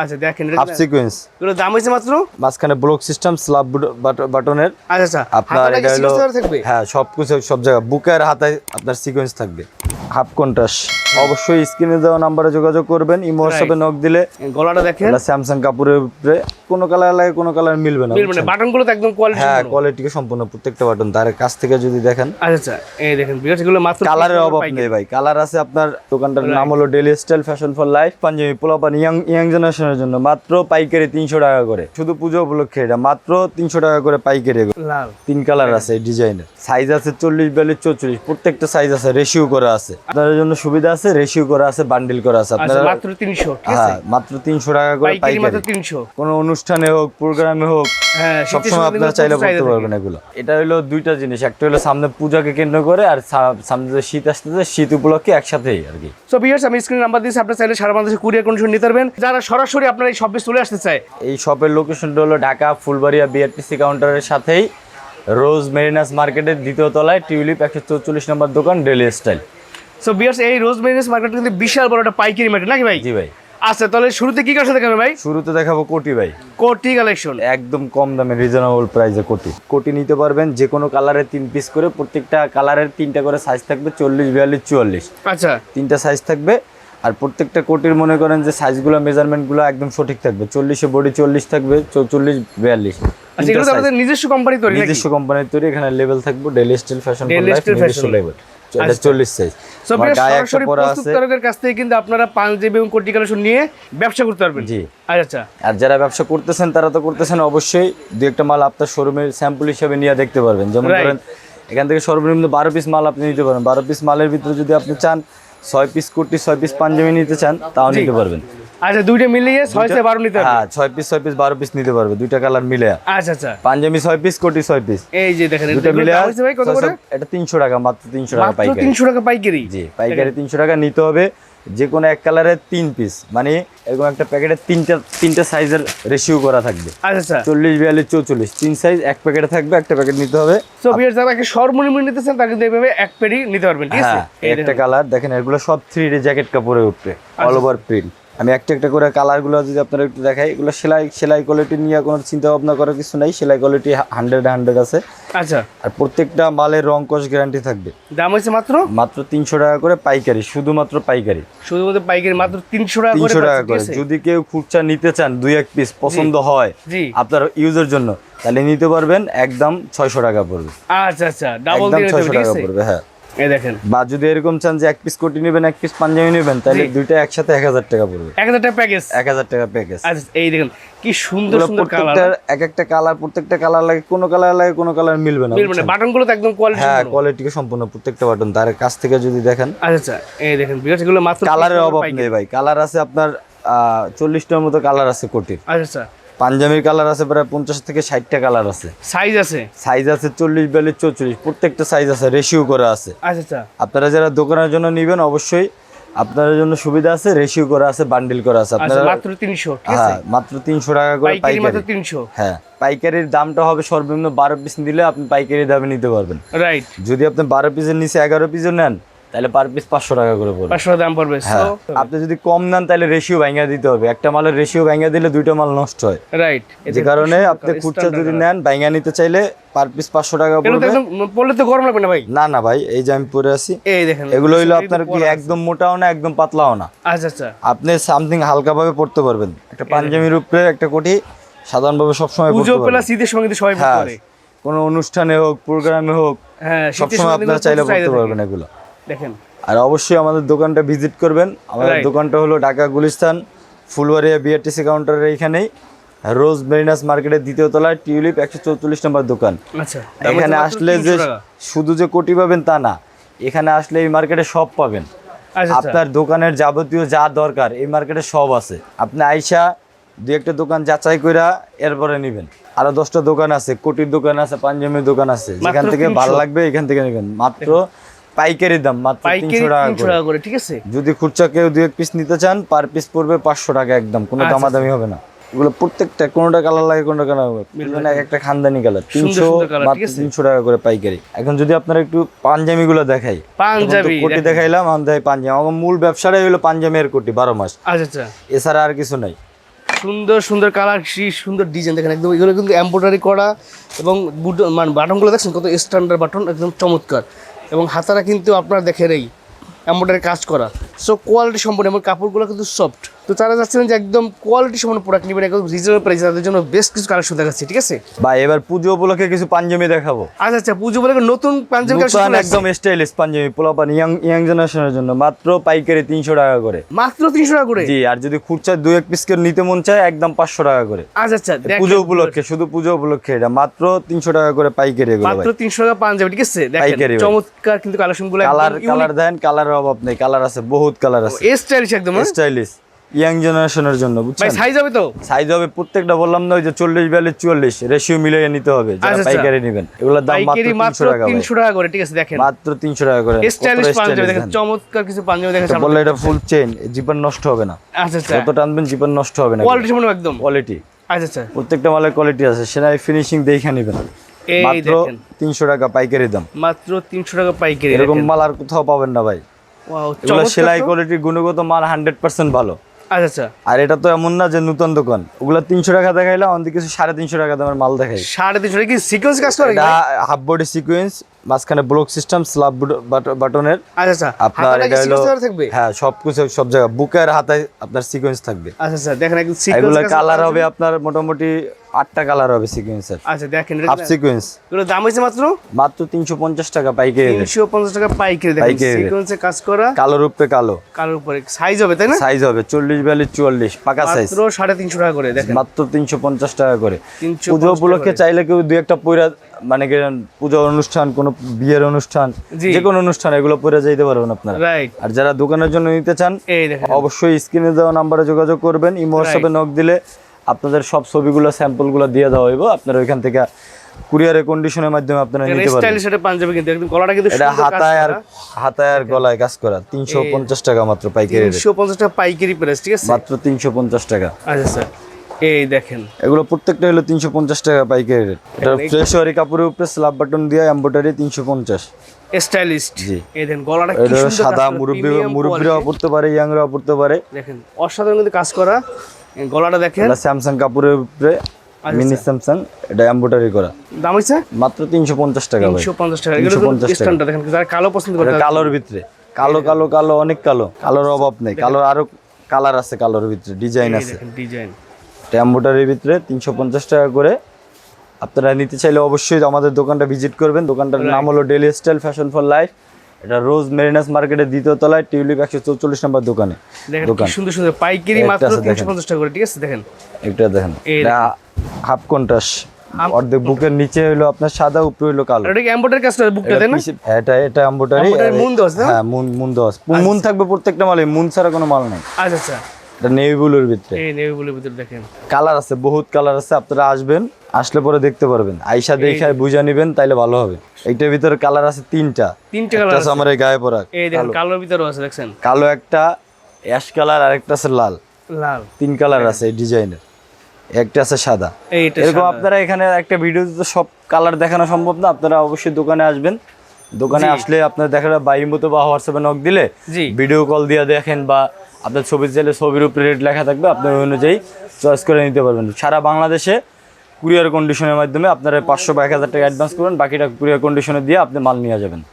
আচ্ছা দেখেন half sequence এগুলো দাম হয়েছে মাত্র? মাঝখানে ব্লক সিস্টেম স্ল্যাব বাটনের আচ্ছা আচ্ছা। আপনার এটা হলো হ্যাঁ সব কিছু সব জায়গায় বুকের হাতে আপনার সিকোয়েন্স থাকবে। হাফ কন্টাস অবশ্যই স্ক্রিনে দেওয়া নাম্বারে যোগাযোগ করবেন ইমো হোয়াটসঅ্যাপে নক দিলে গলাটা দেখেন। স্যামসাং কাপড়ের উপরে কোনো কালার লাগে কোনো কালার মিলবে না মানে বাটনগুলো তো একদম কোয়ালিটি হ্যাঁ কোয়ালিটি সম্পূর্ণ প্রত্যেকটা বাটন তার কাছ থেকে যদি দেখেন। আচ্ছা আচ্ছা। এই দেখেন বিরাট এগুলো মাত্র কালারের অভাব নেই ভাই। কালার আছে আপনার দোকানটার নাম হলো daily style fashion for life panjabi পোলাপান ইয়াং ইয়াং জেনারেশনের জন্য। মাত্র পাইকারি তিনশো টাকা করে। শুধু পুজো উপলক্ষে এটা মাত্র তিনশো টাকা করে পাইকারি লাল। তিন কালার আছে এই ডিজাইনের সাইজ আছে চল্লিশ বিয়াল্লিশ চৌচল্লিশ। প্রত্যেকটা সাইজ আছে রেশিও করা আছে। আপনাদের জন্য সুবিধা আছে রেশিও করা আছে বান্ডিল করা আছে। আচ্ছা আপনারা মাত্র 300 ঠিক আছে? হ্যাঁ মাত্র তিনশো টাকা করে পাইকারি মাত্র 300 কোনো অনুষ্ঠানে হোক প্রোগ্রামে হোক হ্যাঁ সবসময় সময় আপনারা চাইলে করতে পারবেন এগুলো। এটা হলো দুইটা জিনিস। একটা হলো সামনে পূজাকে কেন্দ্র করে আর সামনে যে শীত আসতেছে শীত উপলক্ষে একসাথেই আর কি। সো ভিউয়ার্স আমি স্ক্রিন নাম্বার দিয়েছি আপনারা চাইলে সারা বাংলাদেশে কুরিয়ার কন্ডিশন নিতে পারবেন। যারা সরাসরি আপনার এই শপে চলে আসতে চায় এই শপের লোকেশনটা হলো ঢাকা ফুলবাড়িয়া বিআরটিসি কাউন্টারের সাথেই। রোজ মেরিনাস মার্কেটের দ্বিতীয় তলায় টিউলিপ একশো চৌচল্লিশ নম্বর দোকান ডেলি স্টাইল সো ভিউয়ার্স এই রোজ মেরিনেস মার্কেট কিন্তু বিশাল বড় একটা পাইকারি মার্কেট নাকি ভাই? জি ভাই। আচ্ছা তাহলে শুরুতে কি কাছে দেখাবেন ভাই? শুরুতে দেখাবো কোটি ভাই। কোটি কালেকশন একদম কম দামে রিজনেবল প্রাইসে কোটি। কোটি নিতে পারবেন যে কোনো কালারের তিন পিস করে প্রত্যেকটা কালারের তিনটা করে সাইজ থাকবে চল্লিশ বিয়াল্লিশ চুয়াল্লিশ। আচ্ছা। তিনটা সাইজ থাকবে আর প্রত্যেকটা কোটির মনে করেন যে সাইজগুলো মেজারমেন্টগুলো একদম সঠিক থাকবে। চল্লিশে বডি চল্লিশ থাকবে চৌচল্লিশ বিয়াল্লিশ। আচ্ছা নিজস্ব কোম্পানি তৈরি নাকি? নিজস্ব কোম্পানির তৈরি এখানে লেভেল থাকবে ডেলি স্টিল ফ্যাশন। লেভেল এটা চল্লিশ সাইজ সো আমার গায়ে একটা সরাসরি প্রস্তুতকারকের কাছ থেকে কিন্তু আপনারা পাঞ্জাবি এবং কোটি কালেকশন নিয়ে ব্যবসা করতে পারবেন। জি। আচ্ছা। আচ্ছা আর যারা ব্যবসা করতেছেন তারা তো করতেছেন অবশ্যই। দু একটা মাল আপনার শোরুমের স্যাম্পল হিসেবে নিয়ে দেখতে পারবেন। যেমন. ধরেন এখান থেকে সর্বনিম্ন বারো পিস মাল আপনি নিতে পারেন বারো পিস মালের ভিতরে যদি আপনি চান ছয় পিস কুর্তি ছয় পিস পাঞ্জাবি নিতে চান তাও নিতে পারবেন। আচ্ছা দুইটা মিলিয়ে ছয় থেকে বারো নিতে হবে হ্যাঁ ছয় পিস ছয় পিস বারো পিস নিতে পারবে। দুইটা কালার মিলে। আচ্ছা আচ্ছা। পাঞ্জাবি ছয় পিস কোটি ছয় পিস। এই যে দেখেন দুটো মিলে হয়েছে ভাই কত করে? এটা তিনশো টাকা মাত্র তিনশো টাকা মাত্র পাইকারি। তিনশো টাকা পাইকারি। জি পাইকারি তিনশো টাকা নিতে হবে। যে কোনো এক কালারের তিন পিস। মানে এরকম একটা প্যাকেটে তিনটা তিনটা সাইজের রেশিও করা থাকবে। আচ্ছা আচ্ছা। চল্লিশ বিয়াল্লিশ চৌচল্লিশ। তিন সাইজ এক প্যাকেটে থাকবে একটা প্যাকেট নিতে হবে। সো বিয়ার যারা একে সর্বনিম্ন নিতে তাকে এইভাবে এক পেডি নিতে পারবেন ঠিক আছে? হ্যাঁ একটা কালার। দেখেন এগুলো সব থ্রি ডি জ্যাকেট কাপড়ে উঠবে অল ওভার প্রিন্ট আমি একটা একটা করে কালারগুলো যদি আপনারা একটু দেখাই এগুলো সেলাই সেলাই কোয়ালিটি নিয়ে কোনো চিন্তা ভাবনা করার কিছু নাই সেলাই কোয়ালিটি হান্ড্রেড হান্ড্রেড আছে। আচ্ছা। আর প্রত্যেকটা মালের রং কস গ্যারান্টি থাকবে। দাম হয়েছে মাত্র? মাত্র তিনশো টাকা করে পাইকারি শুধুমাত্র পাইকারি। শুধুমাত্র পাইকারি মাত্র তিনশো টাকা করে তিনশো টাকা করে। যদি কেউ খুচরা নিতে চান দুই এক পিস পছন্দ হয় আপনার ইউজের জন্য তাহলে নিতে পারবেন একদম ছয়শো টাকা পড়বে। আচ্ছা আচ্ছা। ডাবল একদম ছয়শো টাকা পড়বে হ্যাঁ। এই দেখেন। বা যদি এরকম চান যে এক পিস কোটি নেবেন এক পিস পাঞ্জাবি নেবেন তাহলে দুইটা একসাথে এক হাজার টাকা পড়বে। এক হাজার টাকা প্যাকেজ এক হাজার টাকা প্যাকেজ আচ্ছা এই দেখেন কি সুন্দর সুন্দর কালার প্রত্যেকটা এক একটা কালার প্রত্যেকটা কালার লাগে কোনো কালার লাগে কোনো কালার মিলবে না তো একদম কোয়ালিটি হ্যাঁ কোয়ালিটি সম্পূর্ণ প্রত্যেকটা বাটন তার কাছ থেকে যদি দেখেন। আচ্ছা আচ্ছা এই দেখেন বিরাট এগুলো মাত্র কালারের অভাব নেই ভাই কালার আছে আপনার আহ, চল্লিশটার মতো কালার আছে কোটির আচ্ছা। পাঞ্জাবির কালার আছে প্রায় পঞ্চাশ থেকে ষাটটা কালার আছে। সাইজ আছে? সাইজ আছে চল্লিশ বিয়াল্লিশ চৌচল্লিশ। প্রত্যেকটা সাইজ আছে রেশিও করা আছে। আচ্ছা আচ্ছা। আপনারা যারা দোকানের জন্য নেবেন অবশ্যই আপনাদের জন্য সুবিধা আছে রেশিও করা আছে বান্ডিল করা আছে। আচ্ছা আপনারা মাত্র তিনশো ঠিক আছে? হ্যাঁ মাত্র তিনশো টাকা করে পাইকারি মাত্র তিনশো। হ্যাঁ পাইকারির দামটা হবে সর্বনিম্ন বারো পিস দিলে আপনি পাইকারি দামে নিতে পারবেন। রাইট যদি আপনি বারো পিসের নিচে এগারো পিসও নেন তাহলে পার পিস পাঁচশো টাকা করে পড়বে। পাঁচশো দাম পড়বে হ্যাঁ। আপনি যদি কম নেন তাহলে রেশিও ভাঙিয়ে দিতে হবে। একটা মালের রেশিও ভাঙিয়ে দিলে দুইটা মাল নষ্ট হয়। রাইট যে কারণে আপনি খুচরা যদি নেন ভাঙিয়ে নিতে চাইলে পার পিস পাঁচশো টাকা পড়বে। একদম পড়লে তো গরম লাগবে না ভাই? না না ভাই এই যে আমি পরে আছি। এই দেখেন এগুলো হইল আপনার কি একদম মোটাও না একদম পাতলাও না? আচ্ছা আচ্ছা। আপনি সামথিং হালকাভাবে পড়তে পারবেন। একটা পাঞ্জাবির উপরে একটা কোটি সাধারণভাবে সবসময় পুজো পড়তে পেলা সঙ্গে সবাই পড়তে হ্যাঁ। কোনো অনুষ্ঠানে হোক প্রোগ্রামে হোক হ্যাঁ সবসময় সময় আপনারা চাইলে পড়তে পারবেন এগুলো। দেখেন। আর অবশ্যই আমাদের দোকানটা ভিজিট করবেন। আমাদের. দোকানটা হলো ঢাকা গুলিস্তান ফুলবাড়িয়া বিআরটিসি কাউন্টারের এইখানেই। রোজ মেরিনাস মার্কেটের দ্বিতীয় তলায় টিউলিপ একশো চৌচল্লিশ নম্বর দোকান। আচ্ছা এখানে আসলে যে শুধু যে কোটি পাবেন তা না এখানে আসলে এই মার্কেটে সব পাবেন। আচ্ছা আচ্ছা। আপনার দোকানের যাবতীয় যা দরকার এই মার্কেটে সব আছে। আপনি আইসা দু একটা দোকান যাচাই কইরা এরপরে নেবেন। আরও দশটা দোকান আছে কোটির দোকান আছে পাঞ্জাবির দোকান আছে। যেখান থেকে ভালো লাগবে এখান থেকে নেবেন। মাত্র পাইকারি দাম মাত্র তিনশো টাকা করে। ঠিক আছে? যদি খুচরা কেউ দু এক পিস নিতে চান পার পিস পড়বে পাঁচশো টাকা একদম কোনো আচ্ছা, দামাদামি হবে না। এগুলো প্রত্যেকটা কোনোটা কালার লাগে কোনোটা কালার মানে এক একটা খানদানি কালার তিনশো? তিনশো টাকা করে পাইকারি। এখন যদি আপনারা একটু পাঞ্জাবি গুলো দেখাই পাঞ্জাবি কোটি দেখাইলাম আমি দেখাই পাঞ্জাবি। আমার মূল ব্যবসাটাই হলো পাঞ্জাবের কোটি বারো মাস। আচ্ছা আচ্ছা। এছাড়া আর কিছু নাই। সুন্দর সুন্দর কালার কি সুন্দর ডিজাইন দেখেন একদম এগুলো কিন্তু এমব্রয়ডারি করা এবং মানে বাটনগুলো দেখছেন কত স্ট্যান্ডার্ড বাটন একদম চমৎকার। এবং হাতারা কিন্তু আপনারা দেখেন এই এমব্রয়ডারি কাজ করা। সো কোয়ালিটি সম্পূর্ণ, এবং কাপড়গুলো কিন্তু সফট তো তারা যাচ্ছেন যে একদম কোয়ালিটি সম্পূর্ণ প্রোডাক্ট নেবেন একদম রিজনেবল প্রাইসে তাদের জন্য বেশ কিছু কালেকশন দেখাচ্ছি ঠিক আছে? বা এবার পুজো উপলক্ষে কিছু পাঞ্জাবি দেখাবো। আচ্ছা আচ্ছা পুজো বলে নতুন পাঞ্জাবি কালেকশন একদম স্টাইলিশ পাঞ্জাবি পোলাপান ইয়াং ইয়াং জেনারেশনের জন্য মাত্র পাইকারি তিনশো টাকা করে। মাত্র তিনশো টাকা করে? জি আর যদি খুচরা দুই এক পিস করে নিতে মন চায় একদম পাঁচশো টাকা করে। আচ্ছা আচ্ছা। পুজো উপলক্ষে শুধু পুজো উপলক্ষে এটা মাত্র তিনশো টাকা করে পাইকারি এগুলো মাত্র ভাই। তিনশো টাকা পাঞ্জাবি ঠিক আছে? দেখেন পাইকারি চমৎকার কিন্তু কালেকশনগুলো কালার কালার দেন কালারের অভাব নেই কালার আছে বহুত কালার আছে। স্টাইলিশ একদম হ্যাঁ? স্টাইলিশ ইয়াং জেনারেশনের জন্য বুঝছেন? সাইজ হবে তো? সাইজ হবে প্রত্যেকটা বললাম না ওই যে চল্লিশ বিয়াল্লিশ চুয়াল্লিশ রেশিও মিলিয়ে নিতে হবে যারা আচ্ছা, আচ্ছা। পাইকারি নেবেন। এগুলোর দাম মাত্র পাইকারি মাত্র তিনশো টাকা ভাই। তিনশো টাকা করে ঠিক আছে দেখেন। মাত্র তিনশো টাকা করে। স্টাইলিশ পাঞ্জাবি দেখেন চমৎকার কিছু পাঞ্জাবি দেখেন বললে এটা ফুল জিপার নষ্ট হবে না। আচ্ছা আচ্ছা। যত টানবেন জিপার নষ্ট হবে না। কোয়ালিটি সম্পূর্ণ একদম। কোয়ালিটি আচ্ছা আচ্ছা। প্রত্যেকটা মালের কোয়ালিটি আছে সেটাই ফিনিশিং দেখে নেবেন। এই মাত্র দেখেন। তিনশো টাকা পাইকারি দাম। মাত্র তিনশো টাকা পাইকারি এরকম মাল আর কোথাও পাবেন না ভাই। সেলাই। কোয়ালিটির গুণগত মান হান্ড্রেড পার্সেন্ট ভালো। আচ্ছা আচ্ছা। আর এটা তো এমন না যে নতুন দোকান। ওগুলা তিনশো টাকা দেখাইলে আমাদের কিছু সাড়ে তিনশো টাকা দামের মাল দেখাই। সাড়ে তিনশো টাকা কি সিকোয়েন্স কাজ করে হাফ বডি সিকোয়েন্স মাঝখানে ব্লক সিস্টেম স্ল্যাব বাটনের আচ্ছা আচ্ছা। আপনার এটা হলো থাকবে? হ্যাঁ সব কিছু সব জায়গায়। বুকের হাতে আপনার সিকোয়েন্স থাকবে। আচ্ছা আচ্ছা দেখেন এগুলো কালার হবে আপনার মোটামুটি আটটা কালার হবে সিকোয়েন্সের আচ্ছা দেখেন হাফ সিকোয়েন্স এগুলো দাম হয়েছে মাত্র? মাত্র তিনশো পঞ্চাশ টাকা পাইকারি। তিনশো পঞ্চাশ টাকা পাইকারি দেখেন সিকোয়েন্সে কাজ করা। কালো রূপে কালো। কালোর উপরে। সাইজ হবে তাই না? সাইজ হবে চল্লিশ বিয়াল্লিশ চুয়াল্লিশ পাকা সাইজ মাত্র সাড়ে তিনশো টাকা করে দেখেন। মাত্র তিনশো পঞ্চাশ টাকা করে। 350 পুজো উপলক্ষে চাইলে কেউ দুই একটা পয়রা মানে পুজো অনুষ্ঠান কোনো বিয়ের অনুষ্ঠান যে কোনো অনুষ্ঠান এগুলো পরে যাইতে পারবেন আপনারা। রাইট আর যারা দোকানের জন্য নিতে চান এই দেখেন। অবশ্যই স্ক্রিনে দেওয়া নাম্বারে যোগাযোগ করবেন ইমো হোয়াটসঅ্যাপে নক দিলে আপনাদের সব ছবিগুলো স্যাম্পলগুলো দিয়ে দেওয়া হইব। আপনারা ওইখান থেকে কুরিয়ারের কন্ডিশনের মাধ্যমে আপনারা নিতে পারবেন। স্টাইলিশ একটা পাঞ্জাবি কিন্তু একদম গলাটা কিন্তু এটা হাতায় আর হাতায় আর গলায় কাজ করা। তিনশো পঞ্চাশ টাকা মাত্র পাইকারি rate। তিনশো পঞ্চাশ টাকা পাইকারি প্রাইস ঠিক আছে? মাত্র তিনশো পঞ্চাশ টাকা। আচ্ছা স্যার এই দেখেন। এগুলো প্রত্যেকটা হলো তিনশো পঞ্চাশ টাকা পাইকারি রেট এটা ফ্রেশওয়ারি কাপড়ের উপরে স্ল্যাব বাটন দিয়ে এম্বোটারি তিনশো পঞ্চাশ। স্টাইলিস্ট জি। এই দেখেন গলাটা কি সুন্দর সাদা মুরব্বী মুরব্বীরাও। পড়তে পারে ইয়াংরাও পড়তে পারে। দেখেন অসাধারণ কিন্তু কাজ করা। গলাটা দেখেন। এটা স্যামসাং কাপড়ের উপরে আচ্ছা, মিনি স্যামসাং এটা এম্বোটারি করা। দাম হচ্ছে মাত্র তিনশো পঞ্চাশ টাকা ভাই। তিনশো পঞ্চাশ টাকা। এগুলো 350 স্ট্যান্ডার্ড দেখেন যারা কালো পছন্দ করে কালোর ভিতরে। কালো কালো কালো অনেক কালো। কালোর অভাব নেই। কালো আরও কালার আছে কালোর ভিতরে ডিজাইন আছে। ডিজাইন। এটা এম্বোটারির ভিতরে তিনশো পঞ্চাশ টাকা করে। আপনারা নিতে চাইলে অবশ্যই আমাদের দোকানটা ভিজিট করবেন। দোকানটার নাম হলো daily style fashion for life এটা রোজ মেরিনাস মার্কেটের দ্বিতীয় তলায় টিউলিপ একশো চৌচল্লিশ নম্বর দোকানে। সুন্দর সুন্দর পাইকারি মাত্র তিনশো পঞ্চাশ টাকা করে ঠিক আছে? দেখেন। একটা দেখেন। এটা হাফ কন্ট্রাস্ট অর্ধেক বুকের নিচে হলো আপনার সাদা উপরে হলো কালো। এটা কি কাজ বুকটা তাই না? এটা এটা এম্বোটারি মুন হ্যাঁ মুন মুন দেওয়া মুন থাকবে প্রত্যেকটা মালে মুন ছাড়া কোনো মাল নাই। আচ্ছা আচ্ছা। এটা নেভি ব্লুর ভিতরে। এই নেভি ব্লুর ভিতরে দেখেন। কালার আছে বহুত কালার আছে আপনারা আসবেন। আসলে পরে দেখতে পারবেন। আইসা দেখে বুঝা নিবেন তাইলে ভালো হবে। এইটার ভিতরে কালার আছে তিনটা। তিনটে কালার আছে। আমার এই গায়ে পরা এই দেখেন কালোর ভিতরেও আছে দেখছেন? কালো একটা অ্যাশ কালার আর একটা আছে লাল। লাল। তিন কালার আছে এই ডিজাইনের। একটা আছে সাদা। এরকম আপনারা এখানে একটা ভিডিওতে তো সব কালার দেখানো সম্ভব না আপনারা অবশ্যই দোকানে আসবেন। দোকানে আসলে আপনার দেখা যায় বাইর মতো বা হোয়াটসঅ্যাপে নক দিলে জি। ভিডিও কল দিয়ে দেখেন বা আপনার ছবি চাইলে ছবির উপরে রেট লেখা থাকবে আপনি ওই অনুযায়ী চয়েস করে নিতে পারবেন। সারা বাংলাদেশে কুরিয়ার কন্ডিশনের মাধ্যমে আপনারা পাঁচশো বা এক হাজার টাকা অ্যাডভান্স করবেন। বাকিটা কুরিয়ার কন্ডিশনে দিয়ে আপনি মাল নিয়ে যাবেন।